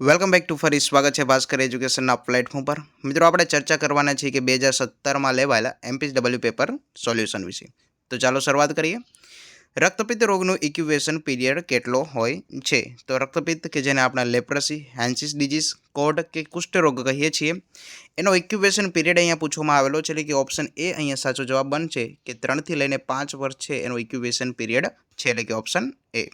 Welcome back to ફરી સ્વાગત છે ભાસ્કર એજ્યુકેશનના પ્લેટફોર્મ પર. મિત્રો, આપણે ચર્ચા કરવાના છીએ કે બે હજાર સત્તરમાં લેવાયેલા એમપીડબલ્યુ પેપર સોલ્યુશન વિશે. તો ચાલો શરૂઆત કરીએ. રક્તપિત્ત રોગનું ઇક્યુવેશન પીરિયડ કેટલો હોય છે? તો રક્તપિત્ત કે જેને આપણે લેપ્રસી હેન્સિસ ડિઝીઝ કોડ કે કુષ્ઠરોગ કહીએ છીએ, એનો ઇક્યુવેશન પીરિયડ અહીંયા પૂછવામાં આવેલો છે એટલે કે ઓપ્શન એ અહીંયા સાચો જવાબ બનશે કે ત્રણથી લઈને પાંચ વર્ષ છે એનો ઇક્યુવેશન પીરિયડ છે એટલે કે ઓપ્શન એ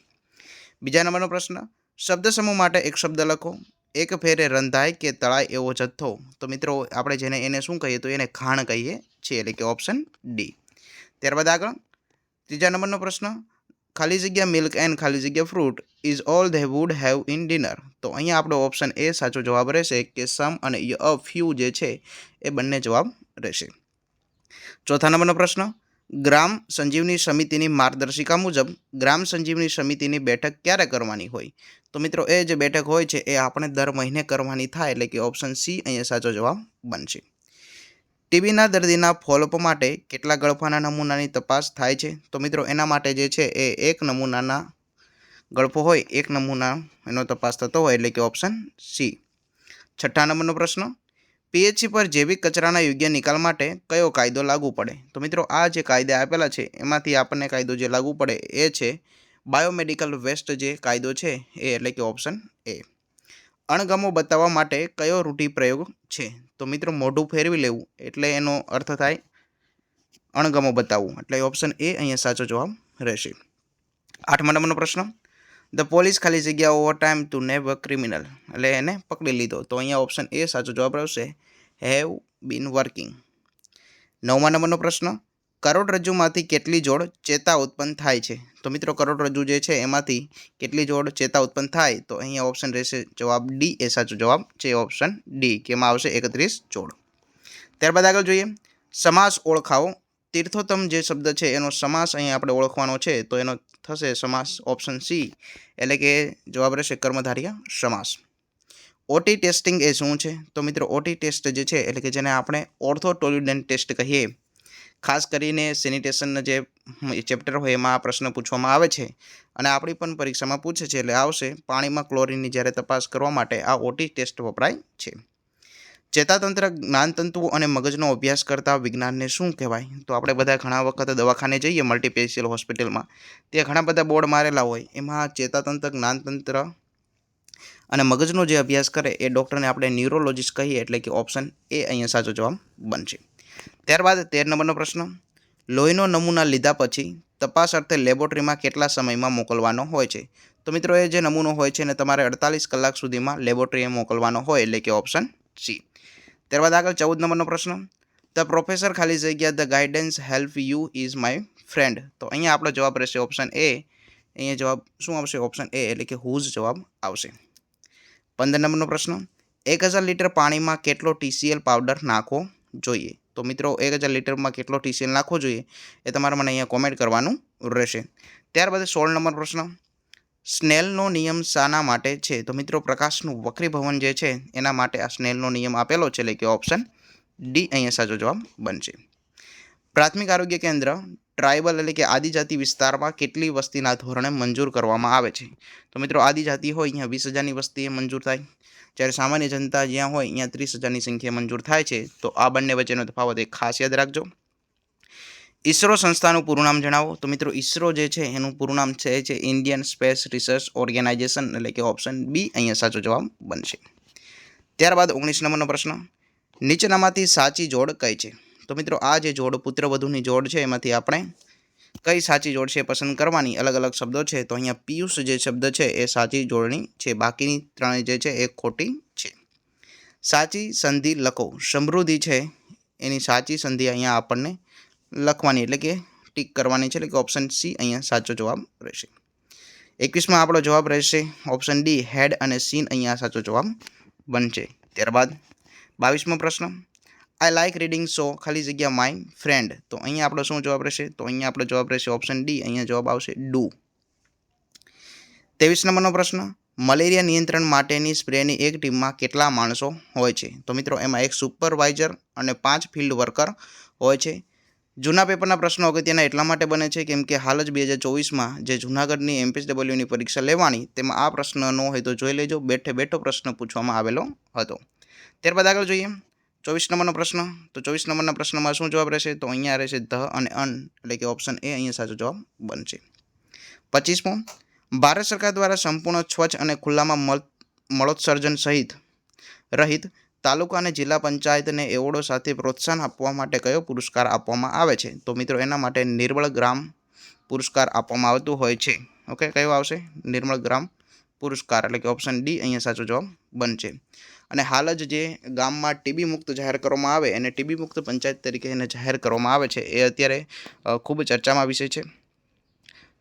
બીજા નંબરનો પ્રશ્ન શબ્દ સમૂહ માટે એક શબ્દ લખો. એક ફેરે રંધાય કે તળાય એવો જથ્થો. તો મિત્રો, આપણે જેને એને શું કહીએ તો એને ખાણ કહીએ. છીએ એટલે કે ઓપ્શન ડી ત્યારબાદ આગળ. ત્રીજા નંબરનો પ્રશ્ન. ખાલી જગ્યા મિલ્ક એન્ડ ખાલી જગ્યા fruit is all they would have in dinner તો અહીંયા આપણો ઓપ્શન એ સાચો જવાબ રહેશે કે સમ અને અ ફ્યુ જે છે, એ બંને જવાબ રહેશે. ચોથા નંબરનો પ્રશ્ન. ગ્રામ સંજીવની સમિતિની માર્ગદર્શિકા મુજબ ગ્રામ સંજીવની સમિતિની બેઠક ક્યારે કરવાની હોય? તો મિત્રો, એ જે બેઠક હોય છે, એ આપણે દર મહિને કરવાની થાય, એટલે કે ઓપ્શન સી અહીંયા સાચો જવાબ બનશે. ટીબીના દર્દીના ફોલોઅપ માટે કેટલા ગળફાના નમૂનાની તપાસ થાય છે? તો મિત્રો, એના માટે જે છે, એ એક નમૂનાના ગળફો હોય, એક નમૂના એનો તપાસ થતો હોય, એટલે કે ઓપ્શન સી છઠ્ઠા નંબરનો પ્રશ્ન પીએચસી પર જૈવિક કચરાના યોગ્ય નિકાલ માટે કયો કાયદો લાગુ પડે? તો મિત્રો, આ જે કાયદા આપેલા છે, એમાંથી આપણને કાયદો જે લાગુ પડે એ છે બાયોમેડિકલ વેસ્ટ જે કાયદો છે, એ એટલે કે ઓપ્શન એ. અણગમો બતાવવા માટે કયો રૂઢિ પ્રયોગ છે? તો મિત્રો, મોઢું ફેરવી લેવું એટલે એનો અર્થ થાય અણગમો બતાવવું. એટલે ઓપ્શન એ અહીંયા સાચો જવાબ રહેશે. આઠમા નંબરનો પ્રશ્ન. ધ પોલીસ ખાલી જગ્યા over time to nab criminal એટલે એને પકડી લીધો. તો અહીંયા ઓપ્શન એ સાચો જવાબ આવશે. હેવ બીન વર્કિંગ નવમા નંબરનો પ્રશ્ન કરોડરજ્જુમાંથી કેટલી જોડ ચેતા ઉત્પન્ન થાય છે? તો મિત્રો કરોડરજ્જુ જે છે, એમાંથી કેટલી જોડ ચેતા ઉત્પન્ન થાય? તો અહીંયા ઓપ્શન રહેશે જવાબ ડી એ સાચો જવાબ છે ઓપ્શન ડી કે એમાં આવશે એકત્રીસ જોડ. ત્યારબાદ આગળ જોઈએ. સમાસ ઓળખાવો. તીર્થોત્તમ જે શબ્દ છે, એનો સમાસ અહીં આપણે ઓળખવાનો છે, તો એનો થશે સમાસ ઓપ્શન સી એટલે કે જવાબ રહેશે કર્મધાર્ય સમાસ. ઓટી ટેસ્ટિંગ એ શું છે? તો મિત્રો ઓટી ટેસ્ટ જે છે, એટલે કે જેને આપણે ઓર્થોટોલ્યુડન્ટ ટેસ્ટ કહીએ, ખાસ કરીને સેનિટેશનના જે ચેપ્ટર હોય એમાં આ પ્રશ્ન પૂછવામાં આવે છે. અને આપણી પણ પરીક્ષામાં પૂછે છે, એટલે આવશે. પાણીમાં ક્લોરિનની જ્યારે તપાસ કરવા માટે આ ઓટી ટેસ્ટ વપરાય છે. ચેતાતંત્ર જ્ઞાનતંતુ અને મગજનો અભ્યાસ કરતા વિજ્ઞાનને શું કહેવાય? તો આપણે બધા ઘણા વખત દવાખાને જઈએ મલ્ટીપેશિયલ હોસ્પિટલમાં ત્યાં ઘણા બધા બોર્ડ મારેલા હોય. એમાં ચેતાતંત્ર, જ્ઞાનતંત્ર અને મગજનો જે અભ્યાસ કરે એ ડૉક્ટરને આપણે ન્યુરોલોજીસ્ટ કહીએ એટલે કે ઓપ્શન એ અહીંયા સાચો જવાબ બનશે. ત્યારબાદ તેર નંબરનો પ્રશ્ન, લોહીનો નમૂના લીધા પછી તપાસ અર્થે લેબોરેટરીમાં કેટલા સમયમાં મોકલવાનો હોય છે? તો મિત્રો, એ જે નમૂનો હોય છે એને તમારે અડતાલીસ કલાક સુધીમાં લેબોરેટરીએ મોકલવાનો હોય એટલે કે ઓપ્શન સી ત્યારબાદ આગળ ચૌદ નંબરનો પ્રશ્ન. ધ પ્રોફેસર ખાલી જગ્યા the guidance help you is my friend તો અહીંયા આપણો જવાબ રહેશે ઓપ્શન એ અહીંયા જવાબ શું આવશે? ઓપ્શન એ એટલે કે હુઝ જવાબ આવશે. પંદર નંબરનો પ્રશ્ન. એક હજાર લીટર પાણીમાં કેટલો ટીસીએલ પાવડર નાખવો જોઈએ? તો મિત્રો, એક હજાર લીટરમાં કેટલો ટીસીએલ નાખવો જોઈએ? એ તમારે મને અહીંયા કોમેન્ટ કરવાનું રહેશે. ત્યારબાદ સોળ નંબર પ્રશ્ન. સ્નેલનો નિયમ શાના માટે છે. તો મિત્રો, પ્રકાશનું વક્રીભવન જે છે, એના માટે આ સ્નેલનો નિયમ આપેલો છે. એટલે કે ઓપ્શન ડી અહીંયા સાચો જવાબ બનશે. પ્રાથમિક આરોગ્ય કેન્દ્ર, ટ્રાઇબલ એટલે કે આદિજાતિ વિસ્તારમાં કેટલી વસ્તીના ધોરણે મંજૂર કરવામાં આવે છે? તો મિત્રો, આદિજાતિ હોય, અહીંયા વીસ હજારની વસ્તી મંજૂર થાય. જ્યારે સામાન્ય જનતા જ્યાં હોય, અહીંયા ત્રીસ હજારની સંખ્યા મંજૂર થાય છે. તો આ બંને વચ્ચેનો તફાવત એક ખાસ યાદ રાખજો. ઈસરો સંસ્થાનું પૂરું નામ જણાવો. તો મિત્રો, ઈસરો જે છે, એનું પૂરું નામ છે છે ઇન્ડિયન સ્પેસ રિસર્ચ ઓર્ગેનાઇઝેશન એટલે કે ઓપ્શન બી અહીંયા સાચો જવાબ બનશે. ત્યારબાદ ઓગણીસ નંબરનો પ્રશ્ન. નીચેનામાંથી સાચી જોડ કઈ છે? તો મિત્રો, આ જે જોડ, પુત્રવધુની જોડ છે, એમાંથી આપણે કઈ સાચી જોડ છે પસંદ કરવાની અલગ અલગ શબ્દો છે. તો અહીંયા પિયુષ જે શબ્દ છે, એ સાચી જોડણી છે. બાકીની ત્રણેય જે છે, એ ખોટી છે. સાચી સંધિ લખો. સમૃદ્ધિ છે, એની સાચી સંધિ અહીંયા આપણને લખવાની એટલે કે ટીક કરવાની છે એટલે કે ઓપ્શન સી અહીંયા સાચો જવાબ રહેશે. એકવીસમાં આપણો જવાબ રહેશે ઓપ્શન ડી હેડ અને સીન અહીંયા સાચો જવાબ બનશે. ત્યારબાદ બાવીસમો પ્રશ્ન આઈ લાઇક રીડિંગ સો ખાલી જગ્યા માય ફ્રેન્ડ તો અહીંયા આપણો શું જવાબ રહેશે? તો અહીંયા આપણો જવાબ રહેશે ઓપ્શન ડી અહીંયા જવાબ આવશે ડુ ત્રેવીસ નંબરનો પ્રશ્ન, મલેરિયા નિયંત્રણ માટેની સ્પ્રેની એક ટીમમાં કેટલા માણસો હોય છે? તો મિત્રો, એમાં એક સુપરવાઇઝર અને પાંચ ફિલ્ડ વર્કર હોય છે. જૂના પેપરના પ્રશ્નો અગત્યના એટલા માટે બને છે કેમ કે હાલ જ બે હજાર ચોવીસમાં જે જૂનાગઢની એમપીએસડબલ્યુની પરીક્ષા લેવાની તેમાં આ પ્રશ્ન ન હોય તો જોઈ લેજો. બેઠે બેઠો પ્રશ્ન પૂછવામાં આવેલો હતો. ત્યારબાદ આગળ જોઈએ. ચોવીસ નંબરનો પ્રશ્ન. તો ચોવીસ નંબરના પ્રશ્નમાં શું જવાબ રહેશે? તો અહીંયા રહેશે ધ અને અન એટલે કે ઓપ્શન એ અહીંયા સાચો જવાબ બનશે. પચીસમો. ભારત સરકાર દ્વારા સંપૂર્ણ સ્વચ્છ અને ખુલ્લામાં મળ મળોત્સર્જન સહિત, રહિત તાલુકા અને જિલ્લા પંચાયતને એવોર્ડો સાથે પ્રોત્સાહન આપવા માટે કયો પુરસ્કાર આપવામાં આવે છે? તો મિત્રો, એના માટે નિર્મળ ગ્રામ પુરસ્કાર આપવામાં આવતું હોય છે. ઓકે, કયો આવશે? નિર્મળ ગ્રામ પુરસ્કાર, એટલે કે ઓપ્શન ડી અહીંયા સાચો જવાબ બનશે. અને હાલ જ જે ગામમાં ટીબી મુક્ત જાહેર કરવામાં આવે અને ટીબી મુક્ત પંચાયત તરીકે એને જાહેર કરવામાં આવે છે, એ અત્યારે ખૂબ ચર્ચામાં વિષય છે.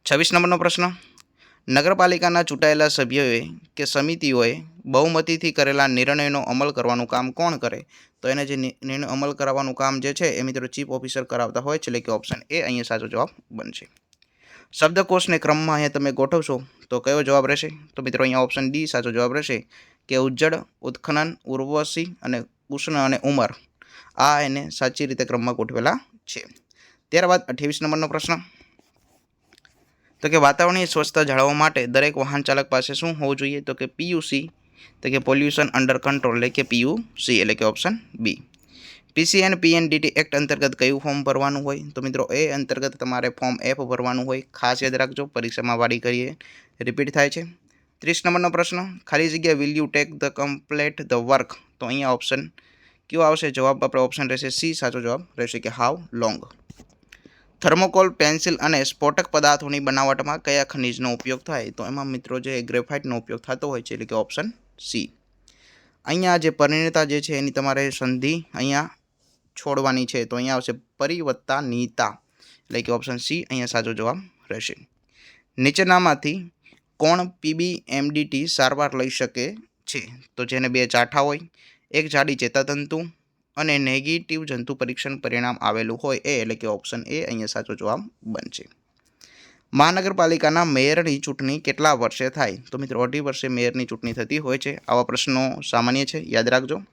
છવ્વીસ નંબરનો પ્રશ્ન. નગરપાલિકાના ચૂંટાયેલા સભ્યોએ કે સમિતિઓએ બહુમતીથી કરેલા નિર્ણયનો અમલ કરવાનું કામ કોણ કરે? તો એને જે નિર્ણય અમલ કરાવવાનું કામ જે છે એ મિત્રો ચીફ ઓફિસર કરાવતા હોય છે, એટલે કે ઓપ્શન એ અહીંયા સાચો જવાબ બનશે. શબ્દકોશને ક્રમમાં અહીંયા તમે ગોઠવશો તો કયો જવાબ રહેશે? તો મિત્રો અહીંયા ઓપ્શન ડી સાચો જવાબ રહેશે કે ઉજ્જડ, ઉત્ખનન, ઉર્વશી અને ઉષ્ણ અને ઉમર. આ એને સાચી રીતે ક્રમમાં ગોઠવેલા છે. ત્યારબાદ અઠ્યાવીસ નંબરનો પ્રશ્ન. તો કે વાતાવરણીય સ્વચ્છતા જાળવવા માટે દરેક વાહન ચાલક પાસે શું હોવું જોઈએ? તો કે પીયુસી તો કે પોલ્યુશન અંડર કંટ્રોલ એટલે કે પીયુસી એટલે કે option B PC and PNDT act અંતર્ગત કયું ફોર્મ ભરવાનું હોય? તો મિત્રો, એ અંતર્ગત તમારે ફોર્મ એફ ભરવાનું હોય. ખાસ યાદ રાખજો, પરીક્ષામાં વાડી કરીએ. રિપીટ થાય છે. ત્રીસ નંબરનો પ્રશ્ન, ખાલી જગ્યા will you take the complete the work તો અહીંયા ઓપ્શન કયો આવશે, જવાબ આપણે ઓપ્શન રહેશે સી સાચો જવાબ રહેશે કે હાવ લોંગ થર્મોકોલ, પેન્સિલ અને સ્ફોટક પદાર્થોની બનાવટમાં કયા ખનિજનો ઉપયોગ થાય? તો એમાં મિત્રો જે ગ્રેફાઇટનો ઉપયોગ થતો હોય છે, એટલે કે ઓપ્શન સી. અહીંયા જે પરિણતા જે છે, એની તમારે સંધિ અહીંયા છોડવાની છે. તો અહીંયા આવશે પરિવત્તા નીતા એટલે કે ઓપ્શન સી અહીંયા સાચો જવાબ રહેશે. નીચેનામાંથી કોણ પીબી એમડીટી સારવાર લઈ શકે છે? તો જેને બે ચાઠા હોય, એક જાડી ચેતાતંતુ અને નેગેટિવ જંતુ પરીક્ષણ પરિણામ આવેલું હોય એ, એટલે કે ઓપ્શન એ અહીંયા સાચો જવાબ બનશે. મહાનગરપાલિકાના મેયરની ચૂંટણી કેટલા વર્ષે થાય? તો મિત્રો, અઢી વર્ષે મેયરની ચૂંટણી થતી હોય છે. આવા પ્રશ્નો સામાન્ય છે. યાદ રાખજો.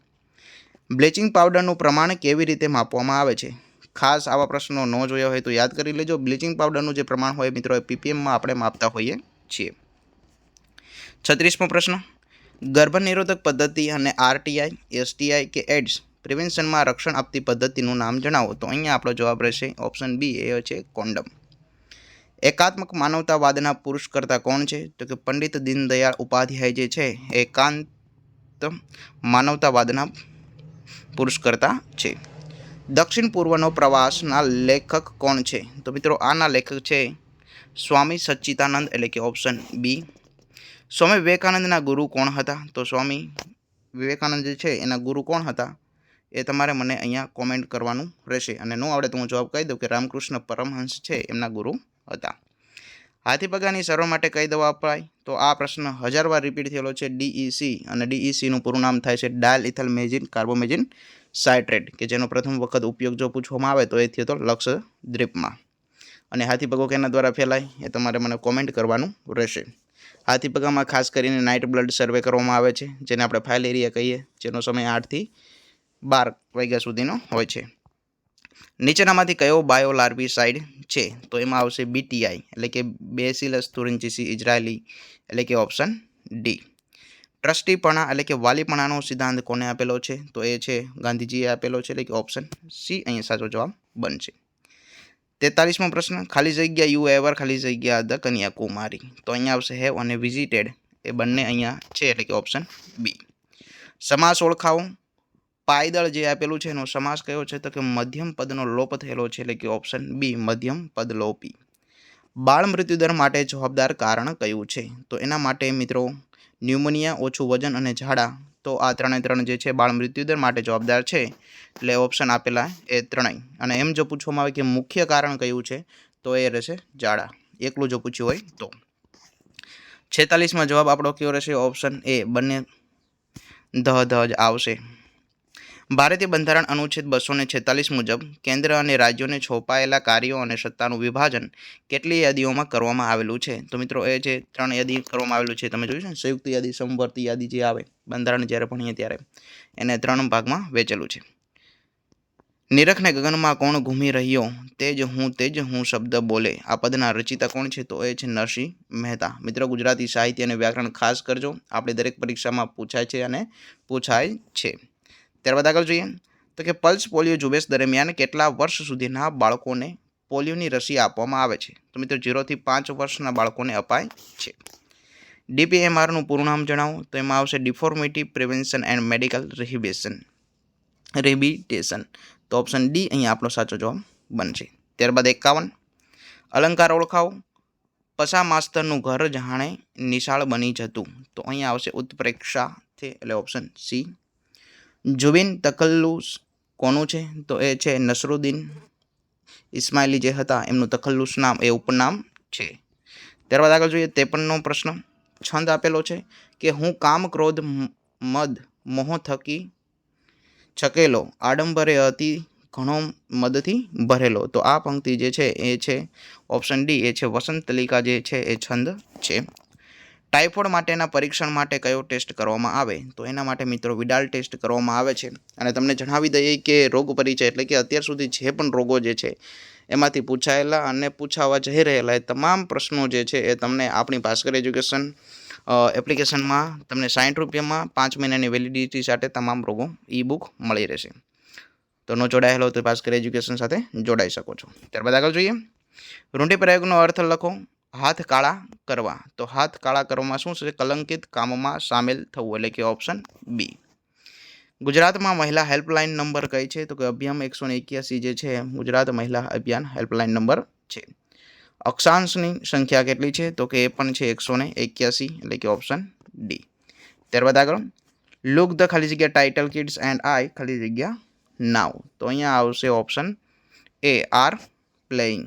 બ્લીચિંગ પાવડરનું પ્રમાણ કેવી રીતે માપવામાં આવે છે? ખાસ આવા પ્રશ્નો ન જોયા હોય તો યાદ કરી લેજો. બ્લીચિંગ પાવડરનું જે પ્રમાણ હોય મિત્રો, એ પીપીએમમાં આપણે માપતા હોઈએ છીએ. છત્રીસમો પ્રશ્ન. ગર્ભનિરોધક પદ્ધતિ અને આરટીઆઈ એસટીઆઈ કે એડ્સ પ્રિવેન્શનમાં રક્ષણ આપતી પદ્ધતિનું નામ જણાવો. તો અહીંયા આપણો જવાબ રહેશે ઓપ્શન બી એ છે કોન્ડમ. એકાત્મક માનવતાવાદના પુરુષ કરતા કોણ છે? તો કે પંડિત દીનદયાળ ઉપાધ્યાય જે છે, એકાંત માનવતાવાદના પુરુષ કરતા છે. દક્ષિણ પૂર્વનો પ્રવાસના લેખક કોણ છે? તો મિત્રો આના લેખક છે સ્વામી સચ્ચિદાનંદ, એટલે કે ઓપ્શન બી. સ્વામી વિવેકાનંદના ગુરુ કોણ હતા? તો સ્વામી વિવેકાનંદ જે છે, એના ગુરુ કોણ હતા? એ તમારે મને અહીંયા કોમેન્ટ કરવાનું રહેશે. અને ન આવડે તો હું જવાબ કહી દઉં કે રામકૃષ્ણ પરમહંસ છે, એમના ગુરુ હતા. હાથીપગાની સર્વ માટે કઈ દવા અપાય? તો આ પ્રશ્ન હજાર વાર રિપીટ થયેલો છે ડીઈસી અને ડીઈસીનું પૂરું નામ થાય છે ડાયલ ઇથલ મેજિન કાર્બોમેજિન સાઇટ્રેટ કે જેનો પ્રથમ વખત ઉપયોગ જો પૂછવામાં આવે તો એ થયો તો લક્ષદ્વીપમાં. અને હાથીપગો કેના દ્વારા ફેલાય એ તમારે મને કોમેન્ટ કરવાનું રહેશે. હાથીપગામાં ખાસ કરીને નાઇટ બ્લડ સર્વે કરવામાં આવે છે, જેને આપણે ફાઇલ એરિયા કહીએ, જેનો સમય આઠથી બાર વાગ્યા સુધીનો હોય છે. નીચેનામાંથી કયો બાયોલાર્બિસાઇડ છે? તો એમાં આવશે બીટીઆઈ એટલે કે બેસિલસ તુરિન્ચિસી ઇઝરાયલી, એટલે કે ઓપ્શન ડી ટ્રસ્ટીપણા, એટલે કે વાલીપણાનો સિદ્ધાંત કોને આપેલો છે? તો એ છે ગાંધીજીએ આપેલો છે, એટલે કે ઓપ્શન સી અહીંયા સાચો જવાબ બનશે. તેતાલીસમો પ્રશ્ન, ખાલી જગ્યા યુ એવર, ખાલી જગ્યા ધ કન્યાકુમારી. તો અહીંયા આવશે હેવ અને વિઝિટેડ, એ બંને અહીંયા છે, એટલે કે ઓપ્શન બી સમાસ ઓળખાવો પાયદળ જે આપેલું છે એનો સમાસ કયો છે? તો કે મધ્યમ પદનો લોપ થયેલો છે, એટલે કે ઓપ્શન બી મધ્યમ પદ લોપી બાળ મૃત્યુદર માટે જવાબદાર કારણ કયું છે? તો એના માટે મિત્રો, ન્યુમોનિયા, ઓછું વજન અને ઝાડા, તો આ ત્રણે ત્રણ જે છે બાળ મૃત્યુદર માટે જવાબદાર છે. એટલે ઓપ્શન આપેલા એ ત્રણેય. અને એમ જો પૂછવામાં આવે કે મુખ્ય કારણ કયું છે, તો એ રહેશે ઝાડા. એકલું જો પૂછ્યું હોય તો. છેતાલીસમાં જવાબ આપણો કયો રહેશે? ઓપ્શન એ બંને ધ ધ જ આવશે. ભારતીય બંધારણ અનુચ્છેદ બસો ને છેતાલીસ મુજબ કેન્દ્ર અને રાજ્યોને છોપાયેલા કાર્યો અને સત્તાનું વિભાજન કેટલી યાદીઓમાં કરવામાં આવેલું છે? તો મિત્રો, એ જે ત્રણ યાદી કરવામાં આવેલું છે, તમે જોયું છે સંયુક્ત યાદી, સમવર્તી યાદી જે આવે, બંધારણ જ્યારે ભણીએ ત્યારે, એને ત્રણ ભાગમાં વેચેલું છે. નિરખને ગગનમાં કોણ ઘૂમી રહ્યો? તે જ હું, તે જ હું શબ્દ બોલે. આ પદના રચિતા કોણ છે? તો એ છે નરસિંહ મહેતા. મિત્રો, ગુજરાતી સાહિત્ય અને વ્યાકરણ ખાસ કરજો. આપણે દરેક પરીક્ષામાં પૂછાય છે અને પૂછાય છે. ત્યારબાદ આગળ જોઈએ તો કે પલ્સ પોલિયો ઝુંબેશ દરમિયાન કેટલા વર્ષ સુધીના બાળકોને પોલિયોની રસી આપવામાં આવે છે? તો મિત્રો ઝીરોથી પાંચ વર્ષના બાળકોને અપાય છે. ડીપીએમઆરનું પૂરું નામ જણાવો. તો એમાં આવશે deformity prevention and medical rehabilitation. Rehabilitation. તો ઓપ્શન ડી અહીંયા આપણો સાચો જવાબ બનશે. ત્યારબાદ એકાવન. અલંકાર ઓળખાવો. પસા માસ્તરનું ઘર જાણે નિશાળ બની જતું. તો અહીંયા આવશે ઉત્પ્રેક્ષા છે એટલે ઓપ્શન સી. જુબિન તકલ્લુસ કોનું છે? તો એ છે નસરુદ્દીન ઇસ્માઇલી જે હતા, એમનું તખલ્લુસ નામ, એ ઉપનામ છે. ત્યારબાદ આગળ જોઈએ ત્રેપનનો પ્રશ્ન. છંદ આપેલો છે કે, હું કામ ક્રોધ મદ, મોહ થકી છકેલો, આડંબરે અતિ ઘણો મદથી ભરેલો. તો આ પંક્તિ જે છે, એ છે ઓપ્શન ડી, એ છે વસંત તલિકા જે છે, એ છંદ છે. ટાઇફોઇડ માટેના પરીક્ષણ માટે કયો ટેસ્ટ કરવામાં આવે? તો એના માટે મિત્રો વિડાલ ટેસ્ટ કરવામાં આવે છે. અને તમને જણાવી દઈએ કે રોગ પરિચય એટલે કે અત્યાર સુધી જે પણ રોગો જે છે, એમાંથી પૂછાયેલા અને પૂછાવા જઈ રહેલા એ તમામ પ્રશ્નો જે છે એ તમને આપણી ભાસ્કર એજ્યુકેશન એપ્લિકેશનમાં તમને સાઠ રૂપિયામાં પાંચ મહિનાની વેલિડિટી સાથે તમામ રોગો ઈ બુક મળી રહેશે. તો ન જોડાયેલો તો ભાસ્કર એજ્યુકેશન સાથે જોડાઈ શકો છો. ત્યારબાદ આગળ જોઈએ. રૂંઢી પ્રયોગનો અર્થ લખો. હાથ કાળા કરવા. તો હાથ કાળા કરવામાં શું છે? કલંકિત કામમાં સામેલ થવું એટલે કે ઓપ્શન બી ગુજરાતમાં મહિલા હેલ્પલાઇન નંબર કઈ છે? તો કે અભિયાન એકસો એક્યાસી જે છે, ગુજરાત મહિલા અભિયાન હેલ્પલાઇન નંબર છે. અક્ષાંશની સંખ્યા કેટલી છે? તો કે એ પણ છે એકસો એક્યાસી એટલે કે ઓપ્શન ડી ત્યારબાદ આગળ. લુક ધ ખાલી જગ્યા ટાઇટલ કિડ્સ એન્ડ આઈ ખાલી જગ્યા નાવ તો અહીંયા આવશે ઓપ્શન એ આર પ્લેઇંગ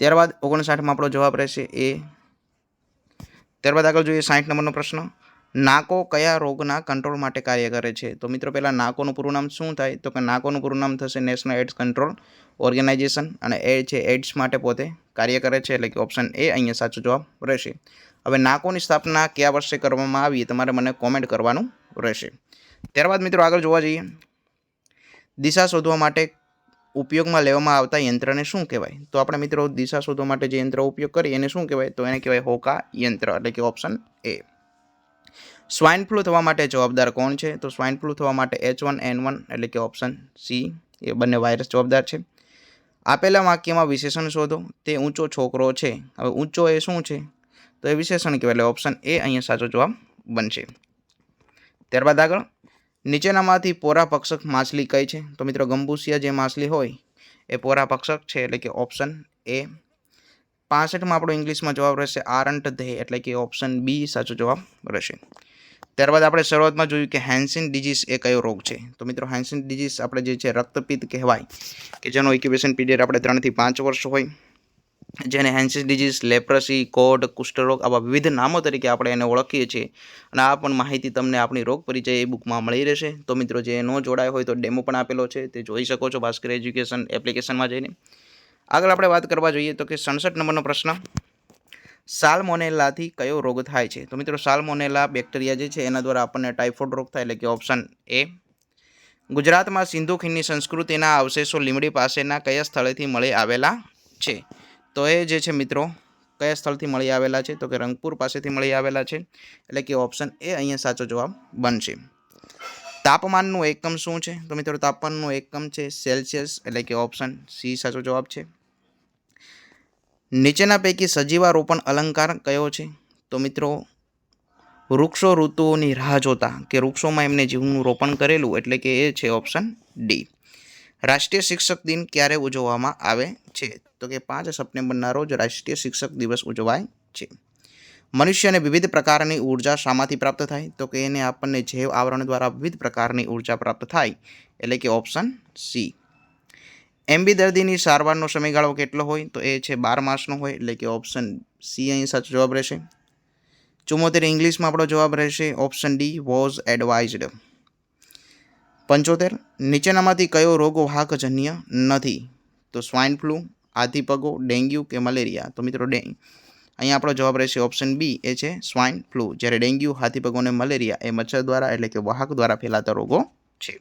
ત્યારબાદ ઓગણસાઠમાં આપણો જવાબ રહેશે એ. ત્યારબાદ આગળ જોઈએ સાઠ નંબરનો પ્રશ્ન. નાકો કયા રોગના કંટ્રોલ માટે કાર્ય કરે છે? તો મિત્રો, પહેલાં નાકોનું પૂરું નામ શું થાય? તો કે નાકોનું પૂરું નામ થશે નેશનલ એડ્સ કંટ્રોલ ઓર્ગેનાઇઝેશન અને એ છે એડ્સ માટે પોતે કાર્ય કરે છે, એટલે કે ઓપ્શન એ અહીંયા સાચો જવાબ રહેશે. હવે નાકોની સ્થાપના કયા વર્ષે કરવામાં આવી તમારે મને કોમેન્ટ કરવાનું રહેશે. ત્યારબાદ મિત્રો આગળ જોવા જઈએ. દિશા શોધવા માટે ઉપયોગમાં લેવામાં આવતા યંત્રને શું કહેવાય? તો આપણે મિત્રો દિશા શોધવા માટે જે યંત્ર ઉપયોગ કરીએ, એને શું કહેવાય? તો એને કહેવાય હોકા યંત્ર, એટલે કે ઓપ્શન એ સ્વાઇન ફ્લૂ થવા માટે જવાબદાર કોણ છે? તો સ્વાઇન ફ્લૂ થવા માટે એચ વન એન વન એટલે કે ઓપ્શન સી એ બંને વાયરસ જવાબદાર છે. આપેલા વાક્યમાં વિશેષણ શોધો. તે ઊંચો છોકરો છે. હવે ઊંચો એ શું છે? તો એ વિશેષણ કહેવાય, એટલે ઓપ્શન એ અહીંયા સાચો જવાબ બનશે. ત્યારબાદ આગળ. નીચેનામાંથી પોરા પક્ષક માછલી કઈ છે? તો મિત્રો ગંબુસિયા જે માછલી હોય, એ પોરા પક્ષક છે, એટલે કે ઓપ્શન એ પાસઠમાં આપણો ઇંગ્લિશમાં જવાબ રહેશે આરંટ ધે, એટલે કે ઓપ્શન બી સાચો જવાબ રહેશે. ત્યારબાદ આપણે શરૂઆતમાં જોયું કે હેન્સિન ડિઝીઝ એ કયો રોગ છે? તો મિત્રો હેન્સિન ડિઝીઝ આપણે જે છે રક્તપિત્ત કહેવાય, કે જેનો ઇક્યુબેશન પીરિયડ આપણે ત્રણથી પાંચ વર્ષ હોય. જેને હેન્સિસ ડિઝીઝ, લેપ્રસી, કોડ, કુષ્ઠરોગ આવા વિવિધ નામો તરીકે આપણે એને ઓળખીએ છીએ. અને આ પણ માહિતી તમને આપણી રોગ પરિચય એ બુકમાં મળી રહેશે. તો મિત્રો, જે ન જોડાયો હોય તો ડેમો પણ આપેલો છે. તે જોઈ શકો છો ભાસ્કર એજ્યુકેશન એપ્લિકેશનમાં જઈને. આગળ આપણે વાત કરવા જોઈએ તો કે સડસઠ નંબરનો પ્રશ્ન. સાલ્મોનેલાથી કયો રોગ થાય છે? તો મિત્રો, સાલ્મોનેલા બેક્ટેરિયા જે છે, એના દ્વારા આપણને ટાઇફોઇડ રોગ થાય એટલે કે ઓપ્શન એ. ગુજરાતમાં સિંધુ ખીણની સંસ્કૃતિના અવશેષો લીમડી પાસેના કયા સ્થળેથી મળી આવેલા છે? તો એ જે છે મિત્રો, કયા સ્થળથી મળી આવેલા છે? તો કે રંગપુર પાસેથી મળી આવેલા છે. એટલે કે ઓપ્શન એ અહીંયા સાચો જવાબ બનશે. તાપમાનનું એકમ શું છે? તો મિત્રો, તાપમાનનું એકમ છે સેલ્સિયસ એટલે કે ઓપ્શન સી સાચો જવાબ છે. નીચેના પૈકી સજીવારોપણ અલંકાર કયો છે? તો મિત્રો, વૃક્ષો ઋતુઓની રાહ જોતા કે વૃક્ષોમાં એમને જીવનું રોપણ કરેલું એટલે કે એ છે ઓપ્શન ડી રાષ્ટ્રીય શિક્ષક દિન ક્યારે ઉજવવામાં આવે છે? તો કે પાંચ સપ્ટેમ્બરના રોજ રાષ્ટ્રીય શિક્ષક દિવસ ઉજવાય છે. મનુષ્યને વિવિધ પ્રકારની ઊર્જા શામાંથી પ્રાપ્ત થાય, તો કે એને આપણને જૈવ આવરણ દ્વારા વિવિધ પ્રકારની ઊર્જા પ્રાપ્ત થાય, એટલે કે ઓપ્શન સી. એમબી દર્દીની સારવારનો સમયગાળો કેટલો હોય, તો એ છે બાર માસનો હોય, એટલે કે ઓપ્શન સી અહીં સાચો જવાબ રહેશે. ચુમ્મોતેર ઇંગ્લિશમાં આપણો જવાબ રહેશે ઓપ્શન ડી, વોઝ એડવાઇઝડ. પંચોતેર, નીચેનામાંથી કયો રોગ વાહકજન્ય નથી? તો સ્વાઇન ફ્લૂ આધીપગો ડેન્ગ્યુ કે મલેરિયા? તો મિત્રો ડે અહીંયા આપણો જવાબ રહેશે ઓપ્શન બી, એ છે સ્વાઇન ફ્લૂ. જ્યારે ડેન્ગ્યુ હાથીપગો અને મલેરિયા એ મચ્છર દ્વારા એટલે કે વાહક દ્વારા ફેલાતા રોગો છે.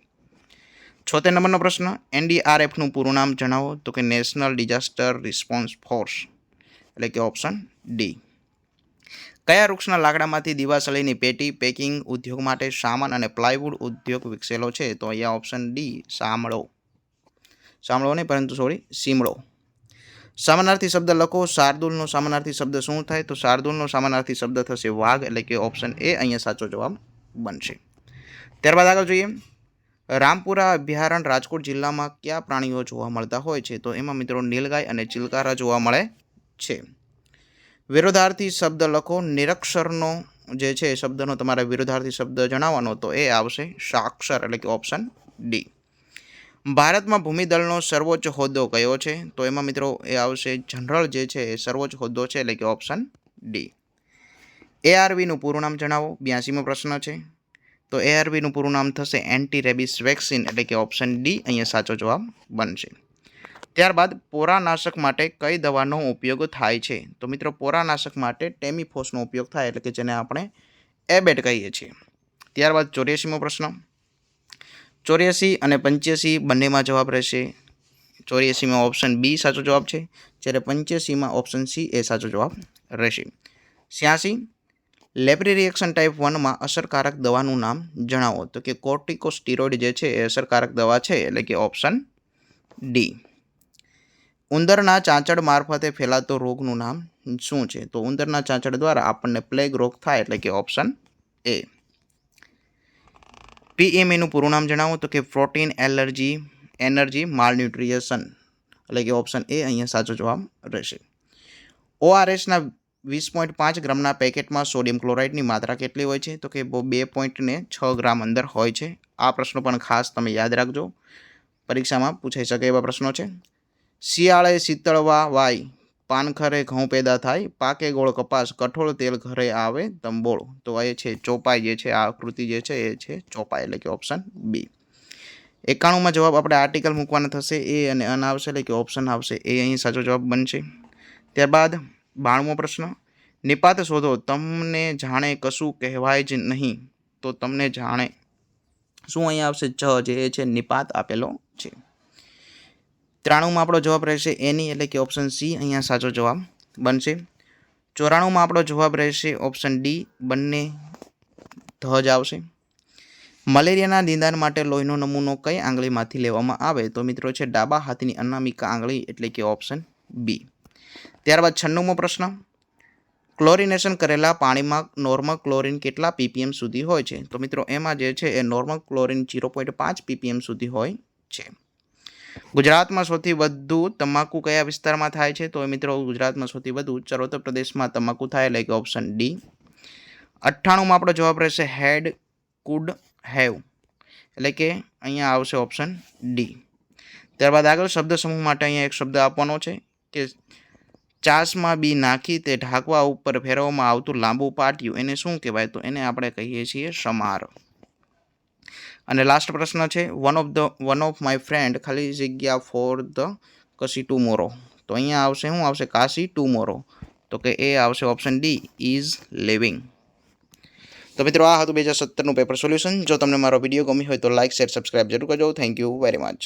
છોતેર નંબરનો પ્રશ્ન એનડીઆરએફનું પૂરું નામ જણાવો તો કે નેશનલ ડિઝાસ્ટર રિસ્પોન્સ ફોર્સ, એટલે કે ઓપ્શન ડી. કયા વૃક્ષના લાકડામાંથી દિવાસળીની પેટી, પેકિંગ ઉદ્યોગ માટે સામાન અને પ્લાયવુડ ઉદ્યોગ વિકસેલો છે? તો અહીંયા ઓપ્શન ડી, સામળો. સામળો નહીં, પરંતુ સોરી, સીમળો. સમાનાર્થી શબ્દ લખો. શાર્દુલનો સામાનાર્થી શબ્દ શું થાય? તો શાર્દુલનો સામાનાર્થી શબ્દ થશે વાઘ. એટલે કે ઓપ્શન એ અહીંયા સાચો જવાબ બનશે. ત્યારબાદ આગળ જોઈએ. રામપુરા અભયારણ્ય રાજકોટ જિલ્લામાં કયા પ્રાણીઓ જોવા મળતા હોય છે? તો એમાં મિત્રો નીલગાય અને ચિલકારા જોવા મળે છે. વિરોધાર્થી શબ્દ લખો. નિરક્ષરનો જે છે શબ્દનો તમારે વિરોધાર્થી શબ્દ જણાવવાનો, તો એ આવશે સાક્ષર, એટલે કે ઓપ્શન ડી ભારતમાં ભૂમિદળનો સર્વોચ્ચ હોદ્દો કયો છે? તો એમાં મિત્રો એ આવશે જનરલ જે છે એ સર્વોચ્ચ હોદ્દો છે, એટલે કે ઓપ્શન ડી એઆરવીનું પૂરું નામ જણાવો, બ્યાસીમો પ્રશ્ન છે. તો એઆરવીનું પૂરું નામ થશે એન્ટી રેબિસ વેક્સિન એટલે કે ઓપ્શન ડી અહીંયા સાચો જવાબ બનશે. ત્યારબાદ પોરાનાશક માટે કઈ દવાનો ઉપયોગ થાય છે? તો મિત્રો પોરાનાશક માટે ટેમિફોસનો ઉપયોગ થાય, એટલે કે જેને આપણે એબેટ કહીએ છીએ. ત્યારબાદ ચોર્યાસીમો પ્રશ્ન. ચોર્યાસી અને પંચ્યાસી બંનેમાં જવાબ રહેશે. ચોર્યાસીમાં ઓપ્શન બી સાચો જવાબ છે, જ્યારે પંચ્યાસીમાં ઓપ્શન સી એ સાચો જવાબ રહેશે. છ્યાસી લેબ્રી રિએક્શન ટાઈપ વનમાં અસરકારક દવાનું નામ જણાવો. તો કે કોર્ટિકોસ્ટીરોઇડ જે છે એ અસરકારક દવા છે, એટલે કે ઓપ્શન ડી ઉંદરના ચાંચડ મારફતે ફેલાતો રોગનું નામ શું છે? તો ઉંદરના ચાંચડ દ્વારા આપણને પ્લેગ રોગ થાય, એટલે કે ઓપ્શન એ પીએમએનું પૂરું નામ જણાવો તો કે પ્રોટીન, એલર્જી, એનર્જી માલન્યુટ્રિએશન એટલે કે ઓપ્શન એ અહીંયા સાચો જવાબ રહેશે. ઓઆરએસના વીસ પોઈન્ટ પાંચ ગ્રામના પેકેટમાં સોડિયમ ક્લોરાઇડની માત્રા કેટલી હોય છે? તો કે બે પોઈન્ટને છ ગ્રામ અંદર હોય છે. આ પ્રશ્નો પણ ખાસ તમે યાદ રાખજો. પરીક્ષામાં પૂછાઈ શકે એવા પ્રશ્નો છે. શિયાળે શીતળવા વાય પાનખરે ઘઉં પેદા થાય, પાકે ગોળ કપાસ, કઠોળ તેલ ઘરે આવે, તંબોળ. તો એ છે ચોપાઈ, જે છે આ આકૃતિ જે છે, એ છે ચોપાઈ એટલે કે ઓપ્શન બી એકાણુંમાં જવાબ આપણે આર્ટિકલ મૂકવાના થશે, એ અને અન આવશે એટલે કે ઓપ્શન આવશે. એ અહીં સાચો જવાબ બનશે. ત્યારબાદ બાણમો પ્રશ્ન. નિપાત શોધો, તમને જાણે કશું કહેવાય જ નહીં, તો તમને જાણે. શું અહીંયા આવશે? જ, જે છે નિપાત આપેલો છે. ત્રાણુંમાં આપણો જવાબ રહેશે એની એટલે કે ઓપ્શન સી અહીંયા સાચો જવાબ બનશે. ચોરાણુંમાં આપણો જવાબ રહેશે ઓપ્શન ડી બંને ધ જ આવશે. મલેરિયાના નિદાન માટે લોહીનો નમૂનો કઈ આંગળીમાંથી લેવામાં આવે? તો મિત્રો છે ડાબા હાથની અનામિકા આંગળી, એટલે કે ઓપ્શન બી ત્યારબાદ છન્નુંમો પ્રશ્ન. ક્લોરિનેશન કરેલા પાણીમાં નોર્મલ ક્લોરિન કેટલા પીપીએમ સુધી હોય છે? તો મિત્રો એમાં જે છે એ નોર્મલ ક્લોરિન ઝીરો પોઈન્ટ પાંચ પીપીએમ સુધી હોય છે. ગુજરાતમાં સૌથી વધુ તમાકુ કયા વિસ્તારમાં થાય છે? તો મિત્રો, ગુજરાતમાં સૌથી વધુ ચરોતર પ્રદેશમાં તમાકુ થાય એટલે કે ઓપ્શન ડી અઠ્ઠાણુંમાં આપણો જવાબ રહેશે હેડ કુડ હેવ એટલે કે અહીંયા આવશે ઓપ્શન ડી ત્યારબાદ આગળ શબ્દ સમૂહ માટે અહીંયા એક શબ્દ આપવાનો છે કે ચાસમાં બી નાખી તે ઢાંકવા ઉપર ફેરવવામાં આવતું લાંબુ પાટિયું. એને શું કહેવાય? તો એને આપણે કહીએ છીએ સમાર. અને લાસ્ટ પ્રશ્ન છે one of the one of my friend ખાલી જગ્યા ફોર ધ કસી ટુમોરો તો અહીંયા આવશે, શું આવશે? કાશી ટુમોરો તો કે એ આવશે ઓપ્શન ડી ઇઝ લિવિંગ તો મિત્રો, આ હતું બે હજાર સત્તરનું પેપર સોલ્યુશન જો તમને મારો વીડિયો ગમ્યો હોય તો લાઇક શેર સબસ્ક્રાઇબ જરૂર કરજો. Thank you very much